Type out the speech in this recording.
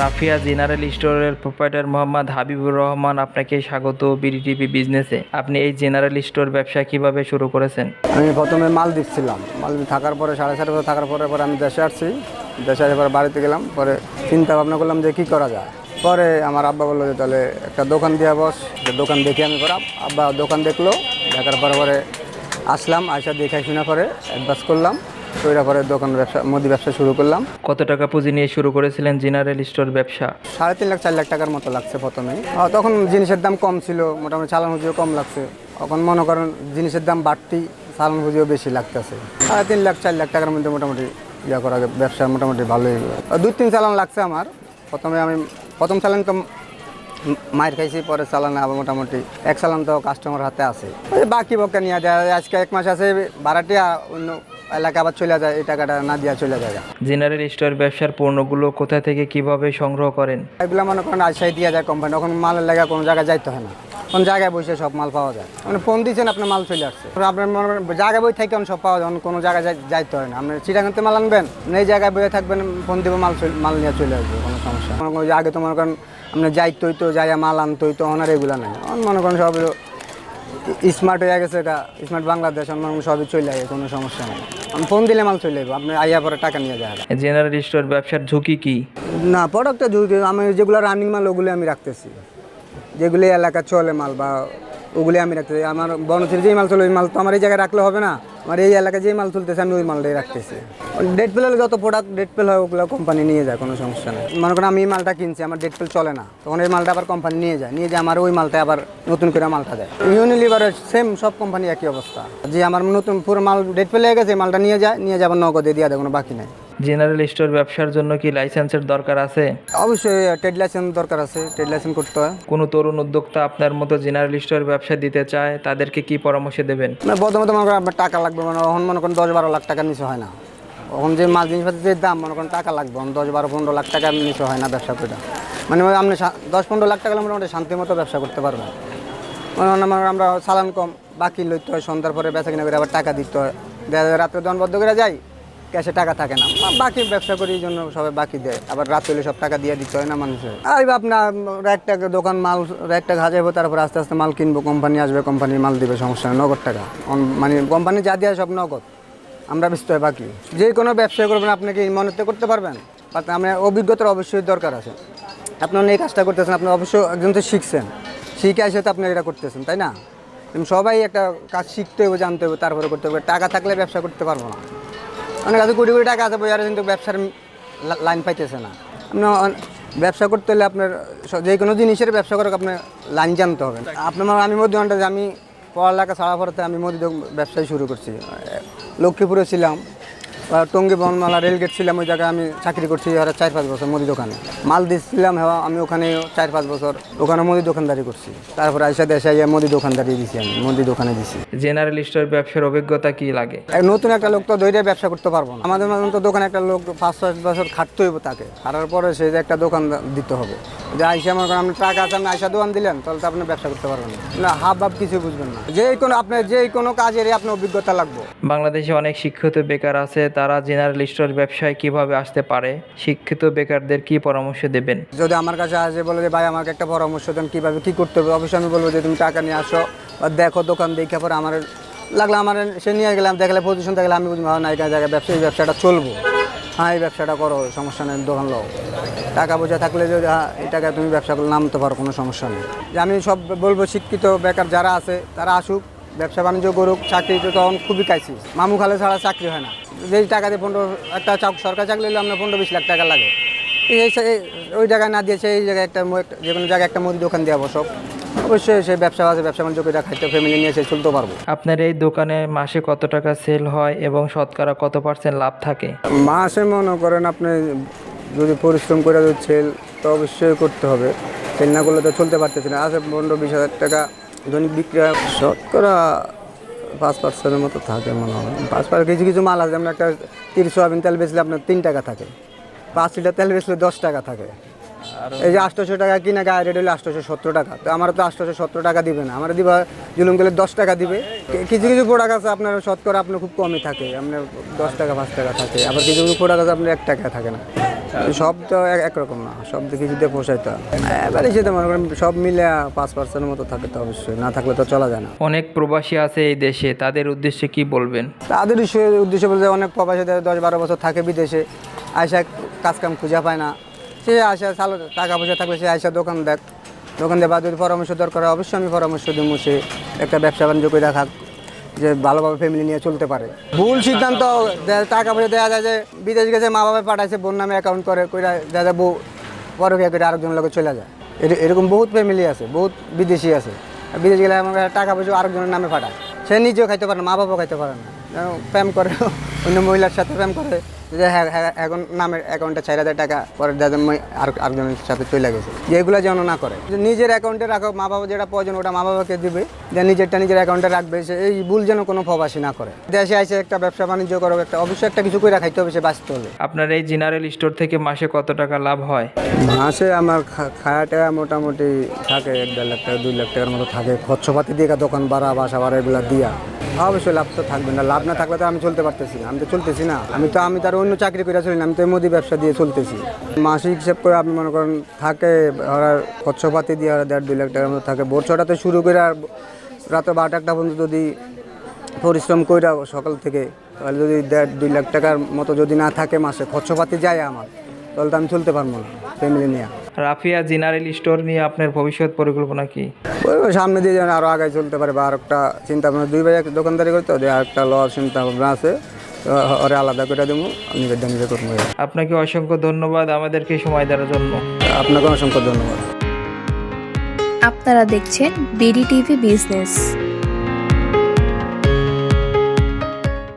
Rafia general স্টোরের proprietor Mohammad Habibur Rahman আপনাকে স্বাগত বিডিটিভি বিজনেসে আপনি এই জেনারেল স্টোর ব্যবসা কীভাবে শুরু করেছেন? আমি প্রথমে মাল দিচ্ছিলাম। মাল থাকার পরে সাড়ে চার বছর থাকার পরে পরে আমি দেশে আসছি। দেশে আসে পরে বাড়িতে গেলাম। পরে চিন্তা ভাবনা করলাম যে কী করা যায়। পরে আমার আব্বা বলল যে তাহলে একটা দোকান দিয়ে বস। দোকান দেখে আমি করাম আব্বা দোকান দেখল। দেখার পরে পরে আসলাম আসা দেখে শুনে পরে অ্যাডভান্স করলাম। এরা পরে দোকান ব্যবসা মুদি ব্যবসা শুরু করলাম। কত টাকা পুঁজি নিয়ে শুরু করেছিলেন জেনারেল স্টোর ব্যবসা? সাড়ে তিন লাখ চার লাখ টাকার মতো লাগছে প্রথমে তখন জিনিসের দাম কম ছিল মোটামুটি চালান পুঁজিও কম লাগছে। এখন মনে করেন জিনিসের দাম বাড়তি চালান পুঁজিও বেশি লাগতেছে। সাড়ে তিন লাখ চার লাখ টাকার মধ্যে মোটামুটি ইয়া করা ব্যবসা মোটামুটি ভালোই। আর দুই তিন চালান লাগছে আমার। প্রথমে আমি প্রথম চালান তো মায়ের খাইছি পরে চালানে আবার মোটামুটি। এক চালান তো কাস্টমার হাতে আছে। বাকি বকা নিয়ে যায় আজকে এক মাস আছে ভাড়াটিয়া অন্য এলাকা আবার চলে যায় এই টাকাটা না দিয়া চলে যায়। জেনারেল স্টোর ব্যবসার পণ্যগুলো কোথা থেকে কীভাবে সংগ্রহ করেন? এগুলো মনে করেন আজসাই দিয়ে যায় কোম্পানি তখন মালের লাগা কোনো জায়গায় যাইতে হয় না। কোন জায়গায় বসে সব মাল পাওয়া যায়। মানে ফোন দিয়েছেন আপনার মাল চলে আসছে। আপনার মনে করেন জায়গায় বই থেকে সব পাওয়া যায় কোনো জায়গায় যাইতে হয় না। আপনি চিটাগানতে মাল আনবেন এই জায়গায় বসে থাকবেন ফোন দিব মাল মাল নিয়ে চলে আসবে কোনো সমস্যা আগে তো মনে করেন আপনি যাইতে হইতো যাইয়া মাল আনতে হইতো ওনার এগুলো নেই। এখন মনে করেন সব স্মার্ট হয়ে গেছে এটা স্মার্ট বাংলাদেশ মনে করেন সবই চলে যায় কোনো সমস্যা নেই। আমি ফোন দিলে মাল চলে যাব আপনি আইয়া পরে টাকা নিয়ে যায় জেনারেল স্টোর ব্যবসার ঝুঁকি কি? না প্রোডাক্টটা ঝুঁকি আমি যেগুলো রানিং মাল ওগুলো আমি রাখতেছি। যেগুলি এলাকা চলে মাল বা ওগুলি আমি রাখতেছি। আমার বনশ্রী যেই মাল চলে ওই মাল তো আমার এই জায়গায় রাখলে হবে না। আমার এই এলাকায় যে মাল তুলতেছে, আমি ওই মালটাই রাখতেছি। ডেট পেল যত প্রোডাক্ট ডেট পেল হয়, ওগুলো কোম্পানি নিয়ে যায়, কোনো সমস্যা নেই। মনে করেন আমি এই মালটা কিনছি, আমার ডেট পেল চলে না। তখন এই মালটা আবার কোম্পানি নিয়ে যায় নিয়ে যায় আমার ওই মালটা আবার নতুন করে মালটা দেয়। ইউনিলিভারের সেম সব কোম্পানি একই অবস্থা। যে আমার নতুন পুরো মাল ডেট পেলে গেছে মালটা নিয়ে যায়, নিয়ে যাবার নগদে দিয়ে দেয়, কোনো বাকি নেই। জেনারেল স্টোর ব্যবসার জন্য কি লাইসেন্সের দরকার আছে? অবশ্যই ট্রেড লাইসেন্স দরকার আছে ট্রেড লাইসেন্স করতে হয়। কোনো তরুণ উদ্যোক্তা আপনার মতো জেনারেল স্টোর ব্যবসা দিতে চায় তাদেরকে কি পরামর্শ দেবেন? না প্রথমত মনে করেন আপনার টাকা লাগবে মানে এখন মনে করেন দশ বারো লাখ টাকার নিচে হয় না। এখন যে মাল জিনিসপাতির যে দাম মনে করেন টাকা লাগবে এখন দশ বারো পনেরো লাখ টাকার নিচে হয় না ব্যবসা করে। মানে আপনি দশ পনেরো লাখ টাকা মোটামুটি শান্তি মতো ব্যবসা করতে পারবেন। মানে মনে আমরা চালান কম বাকি লইতে হয় সন্ধ্যার পরে বেচা কিনা করে আবার টাকা দিতে হয়। রাত্রে দন বদ্ধ করে যাই ক্যাশে টাকা থাকে না। বা- বাকি ব্যবসা করি এই জন্য সবাই বাকি দেয়। আবার রাত হলে সব টাকা দিয়ে দিতে হয় না মানুষের আর এই আপনার একটা দোকান মাল, একটা ঘাজাইবো তারপর আস্তে আস্তে মাল কিনবো, কোম্পানি আসবে কোম্পানি মাল দিবে, সমস্যা নগদ টাকা। মানে কোম্পানি যা দেয় সব নগদ। আমরা বেচতে হয় বাকি। যে কোনো ব্যবসা করবেন, আপনি কি মনেতে করতে পারবেন? বাট আমরা অভিজ্ঞতার অবশ্যই দরকার আছে। আপনি অনেক কাজটা করতেছেন, আপনি অবশ্যই একজন তো শিখছেন। শিখে এসে তো আপনি এটা করতেছেন, তাই না? সবাই একটা কাজ শিখতে হবে জানতে হবে তারপরে করতে হবে টাকা থাকলে ব্যবসা করতে পারব না। অনেক আছে, কোটি কোটি টাকা আছে বোঝার কিন্তু ব্যবসার লাইন পাইতেছে না। আপনি ব্যবসা করতে হলে আপনার যে কোনো জিনিসের ব্যবসা করে আপনার লাইন জানতে হবে। আপনার আমি মধ্যে আমি পড়ালেখা ছাড়া পড়াতে আমি মধ্যে ব্যবসায় শুরু করছি। লক্ষ্মীপুরে ছিলাম। টঙ্গী বনমালা রেলগেট ছিলাম ওই জায়গায় আমি চাকরি করছি আর চার পাঁচ বছর মুদি দোকানে। মাল দিচ্ছিলাম হ্যাঁ আমি ওখানে চার পাঁচ বছর ওখানে মুদি দোকানদারি করছি। তারপর আইসা দেশে আইয়া মুদি দোকানদারি দিছি আমি মুদি দোকানে দিছি। জেনারেল স্টোর ব্যবসার অভিজ্ঞতা কি লাগে? নতুন একটা লোক তো ধৈর্য ব্যবসা করতে পারব না। আমাদের মতন তো দোকানে একটা লোক পাঁচ ছয় বছর খাটতে হইব তাকে। খাটার পরে সে একটা দোকান দিতে হবে। যে আইসা মনে করেন আপনি টাকা আছে আপনি আইসা দোকান দিলেন তাহলে তো আপনি ব্যবসা করতে পারবেন না। না হাব ভাব কিছু বুঝবেন না। যে কোনো আপনার যে কোনো কাজেরই আপনার অভিজ্ঞতা লাগবে। বাংলাদেশে অনেক শিক্ষিত বেকার আছে তারা জেনারেল স্টোর ব্যবসায় কীভাবে আসতে পারে? শিক্ষিত বেকারদের কি পরামর্শ দেবেন? যদি আমার কাছে আসে বলে যে ভাই আমাকে একটা পরামর্শ দেন কীভাবে কী করতে হবে? অবশ্যই আমি বলব যে তুমি টাকা নিয়ে আসো বা দেখো দোকান দেখে পরে আমার লাগলে আমার সে নিয়ে গেলাম দেখলে পজিশন দেখলে আমি বুঝব হ্যাঁ, না এই জায়গায় ব্যবসা এই ব্যবসাটা চলবো। হ্যাঁ এই ব্যবসাটা করো, সমস্যা নেই, দোকান লও। টাকা পয়সা থাকলে যদি হ্যাঁ এই টাকায় তুমি ব্যবসা করে নামতে পারো, কোনো সমস্যা নেই। আমি সব বলব, শিক্ষিত বেকার যারা আছে, তারা আসুক, ব্যবসা বাণিজ্য করুক, চাকরি তো তখন খুবই কাইছি। মামু খালে ছাড়া চাকরি হয় না। যেই টাকা দিয়ে পনেরো, একটা চাক- সরকারি চাকরি হলে আপনার পনেরো বিশ লাখ টাকা লাগে। এই ওই জায়গায় না দিয়েছে এই জায়গায় একটা যে কোনো জায়গায় একটা মুদি দোকান দিয়ে বসো। অবশ্যই সেই ব্যবসা আছে ব্যবসা বাণিজ্য করে খাইতে ফ্যামিলি নিয়ে এসে চলতে পারব। আপনার এই দোকানে মাসে কত টাকা সেল হয় এবং শতকরা কত পার্সেন্ট লাভ থাকে? মাসে মনে করেন আপনি যদি পরিশ্রম করে যদি সেল তো অবশ্যই করতে হবে। সেল না করলে তো চলতে পারতেছি না। আছে পনেরো বিশ হাজার টাকা দৈনিক বিক্রি হয়। শতকরা পাঁচ পার্সেন্টের মতো থাকে মনে হয়। পাঁচ পার্সেন্ট কিছু কিছু মাল আছে যেমন একটা তিরিশ সোয়াবিন তেল বেচলে আপনার তিন টাকা থাকে। পাঁচ লিটার তেল বেচলে দশ টাকা থাকে। এই যে আটশোশো টাকা কিনা গায়ে রেট হলে আটশোশো সত্তর টাকা। তো আমার তো আটশোশো সত্তর টাকা দিবে না। আমার দিবা জুলুম গেলে দশ টাকা দিবে। কিছু কিছু প্রোডাক্ট আছে আপনার শতকরা আপনার খুব কমই থাকে। আপনার দশ টাকা পাঁচ টাকা থাকে। আবার কিছু কিছু প্রোডাক্ট আছে আপনার এক টাকা থাকে না। সব তো একরকম না। সব দিকে যদি পোষাইতে এবারে সেটা মনে করেন সব মিলে পাঁচ পার্সেন্টের মতো থাকে তো অবশ্যই। না থাকলে তো চলা যায় না। অনেক প্রবাসী আছে এই দেশে। তাদের উদ্দেশ্যে কি বলবেন? তাদের উদ্দেশ্য- উদ্দেশ্য বলতে অনেক প্রবাসী দশ বারো বছর থাকে বিদেশে। আয়সা কাজকাম খুঁজে পায় না। সে আয়সা চালো টাকা পয়সা থাকলে সে আয়সা দোকান দেখ। দোকান দিয়ে বা যদি পরামর্শ দরকার অবশ্যই আমি পরামর্শ দিব সে একটা ব্যবসা বাণিজ্য করে রাখাক যে ভালোভাবে ফ্যামিলি নিয়ে চলতে পারে। ভুল সিদ্ধান্ত টাকা পয়সা দেওয়া যায় যে বিদেশ গেছে মা বাবা পাঠাইছে, বোন নামে অ্যাকাউন্ট করে, কইরা দেখা যায় বউ পরকিয়া করে আরেকজনের লোকে চলে যায়। এর- এরকম বহুত ফ্যামিলি আছে, বহুত বিদেশি আছে। বিদেশ গেলে আমার টাকা পয়সা আরেকজনের নামে পাঠায়। সে নিজেও খাইতে পারে না মা বাবাও খাইতে পারে না। প্রেম করে, অন্য মহিলার সাথে প্রেম করে। যে হ্যাঁ হ্যাঁ এখন নামের অ্যাকাউন্টে চার হাজার টাকা পরে দাদা আর আরেকজনের সাথে চলে গেছে। যে এগুলো যেন না করে। যে নিজের অ্যাকাউন্টে রাখো মা বাবা যেটা প্রয়োজন ওটা মা বাবাকে দিবে। যে নিজেরটা নিজের অ্যাকাউন্টে রাখবে সে এই ভুল যেন কোনো প্রবাসী না করে। দেশে আইসে একটা ব্যবসা বাণিজ্য করো একটা অবশ্যই একটা কিছু করে খাইতে হবে সে বাঁচতে হবে আপনার এই জেনারেল স্টোর থেকে মাসে কত টাকা লাভ হয়? মাসে আমার খা- খায়া টাকা মোটামুটি থাকে এক দেড় লাখ টাকা দুই লাখ টাকার মতো থাকে। খরচপাতি দিয়ে দোকান ভাড়া বাসা ভাড়া এগুলো দিয়া। অবশ্যই লাভ তো থাকবে না। লাভ না থাকলে তো আমি চলতে পারতেছি না। আমি তো চলতেছি না। আমি তো আমি তার অন্য চাকরি করে চলি না আমি তো মুদি ব্যবসা দিয়ে চলতেছি। মাসিক হিসাব করে আপনি মনে করেন থাকে ওরা খরচপাতি দিয়ে ওরা দেড় দুই লাখ টাকার মতো থাকে। ভোর ছটাতে শুরু করে আর রাতে বারোটা একটা পর্যন্ত যদি পরিশ্রম কইরা সকাল থেকে তাহলে যদি দেড় দুই লাখ টাকার মতো যদি না থাকে মাসে খরচপাতি যায় আমার তাহলে তো আমি চলতে পারব না ফ্যামিলি নিয়ে। রাফিয়া জেনারেল স্টোর নিয়ে আপনার ভবিষ্যৎ পরিকল্পনা কি? সামনে দিয়ে যেন আরও আগে চলতে পারে বা আর একটা চিন্তা ভাবনা। দুই ভাই এক দোকানদারি করতে হবে আর একটা লওয়ার চিন্তা ভাবনা আছে। ওরে আলাদা করে দেবো নিজের নিজে করব। আপনাকে অসংখ্য ধন্যবাদ আমাদেরকে সময় দেওয়ার জন্য। আপনাকে অসংখ্য ধন্যবাদ। আপনারা দেখছেন বিডি টিভি বিজনেস।